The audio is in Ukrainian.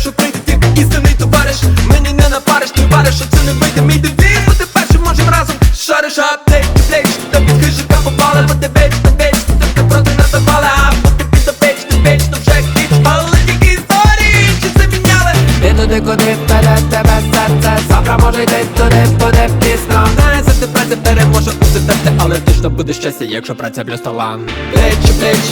Знаєш, що прийде тільки істинний товариш. Мені не напариш, ти вариш, що це не вийде. Мій девіз Бути першим можем разом шариш. Аптек, плеч Та під хижика попали, бо ти вечно, вечно Ти проти нас запали, а бути підопечно, вечно вже хіч Але тільки історії, чи це міняли? Ти туди, куди вперед тебе серце? Завтра може йти туди, буде пізно. Знає, завжди праця переможе усе терти Але точно буде щастя, якщо праця плюс талант Плеч, плеч,